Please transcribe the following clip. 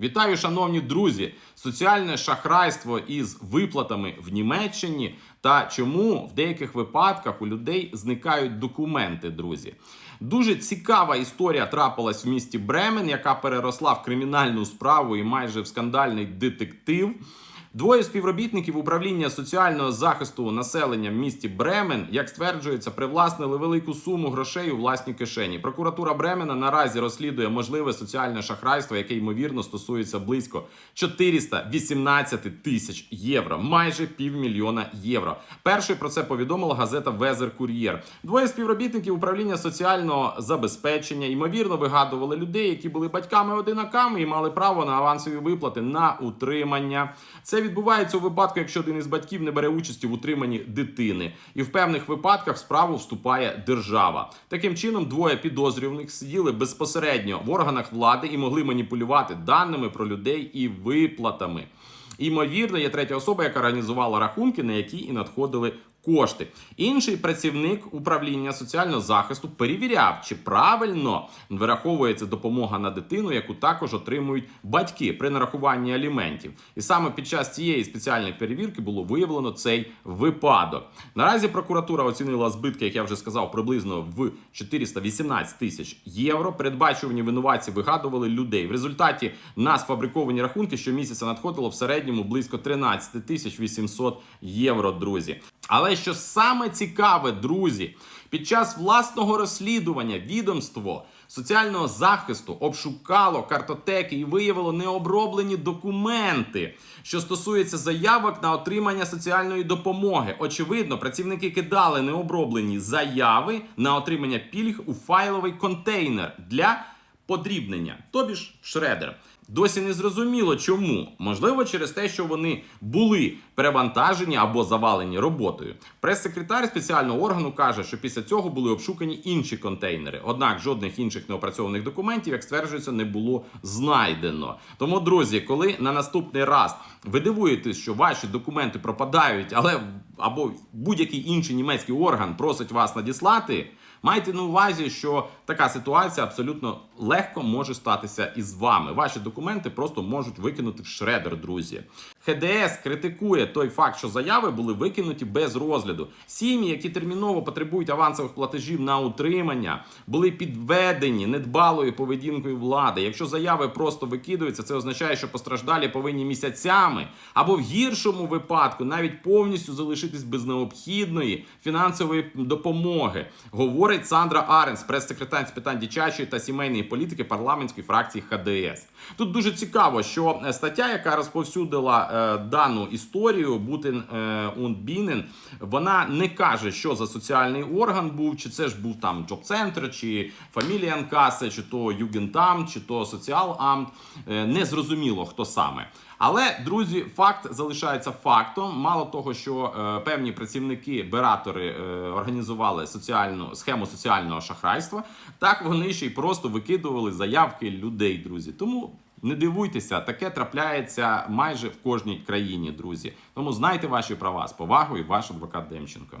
Вітаю, шановні друзі! Соціальне шахрайство із виплатами в Німеччині та чому в деяких випадках у людей зникають документи, друзі. Дуже цікава історія трапилась в місті Бремен, яка переросла в кримінальну справу і майже в скандальний детектив. Двоє співробітників управління соціального захисту населення в місті Бремен, як стверджується, привласнили велику суму грошей у власній кишені. Прокуратура Бремена наразі розслідує можливе соціальне шахрайство, яке ймовірно стосується близько 418 тисяч євро, майже півмільйона євро. Першою про це повідомила газета Везер Кур'єр. Двоє співробітників управління соціального забезпечення ймовірно вигадували людей, які були батьками одинаками і мали право на авансові виплати на утримання. Це відбувається у випадку, якщо один із батьків не бере участі в утриманні дитини, і в певних випадках справу вступає держава. Таким чином, двоє підозрюваних сиділи безпосередньо в органах влади і могли маніпулювати даними про людей і виплатами. Імовірно, є третя особа, яка організувала рахунки, на які і надходили кошти. Інший працівник управління соціального захисту перевіряв, чи правильно вираховується допомога на дитину, яку також отримують батьки при нарахуванні аліментів. І саме під час цієї спеціальної перевірки було виявлено цей випадок. Наразі прокуратура оцінила збитки, як я вже сказав, приблизно в 418 тисяч євро. Передбачувані винуватці вигадували людей. В результаті на сфабриковані рахунки щомісяця надходило в середньому близько 13 тисяч 800 євро, друзі. Але що саме цікаве, друзі, під час власного розслідування відомство соціального захисту обшукало картотеки і виявило необроблені документи, що стосуються заявок на отримання соціальної допомоги. Очевидно, працівники кидали необроблені заяви на отримання пільг у файловий контейнер для подрібнення, тобі ж шредер. Досі не зрозуміло чому. Можливо, через те, що вони були перевантажені або завалені роботою. Прес-секретар спеціального органу каже, що після цього були обшукані інші контейнери. Однак жодних інших неопрацьованих документів, як стверджується, не було знайдено. Тому, друзі, коли на наступний раз ви дивуєтесь, що ваші документи пропадають, але або будь-який інший німецький орган просить вас надіслати. Майте на увазі, що така ситуація абсолютно легко може статися і з вами. Ваші документи просто можуть викинути в шредер, друзі. ХДС критикує той факт, що заяви були викинуті без розгляду. Сім'ї, які терміново потребують авансових платежів на утримання, були підведені недбалою поведінкою влади. Якщо заяви просто викидаються, це означає, що постраждалі повинні місяцями або в гіршому випадку навіть повністю залишитись без необхідної фінансової допомоги. Говорить Сандра Аренс, прес-секретар з питань дитячої та сімейної політики парламентської фракції ХДС. Тут дуже цікаво, що стаття, яка розповсюдила е, дану історію, Бутин е, und Бінен, вона не каже, що за соціальний орган був, чи це ж був там джоб-центр, чи фаміліанкасе, чи то Югентам, чи то соціаламт. Е, не зрозуміло, хто саме. Але друзі, факт залишається фактом. Мало того, що е, певні працівники, бератори е, організували соціальну схему соціального шахрайства, так вони ще й просто викидували заявки людей, друзі. Тому не дивуйтеся, таке трапляється майже в кожній країні, друзі. Тому знайте ваші права з повагою, ваш адвокат Демченко.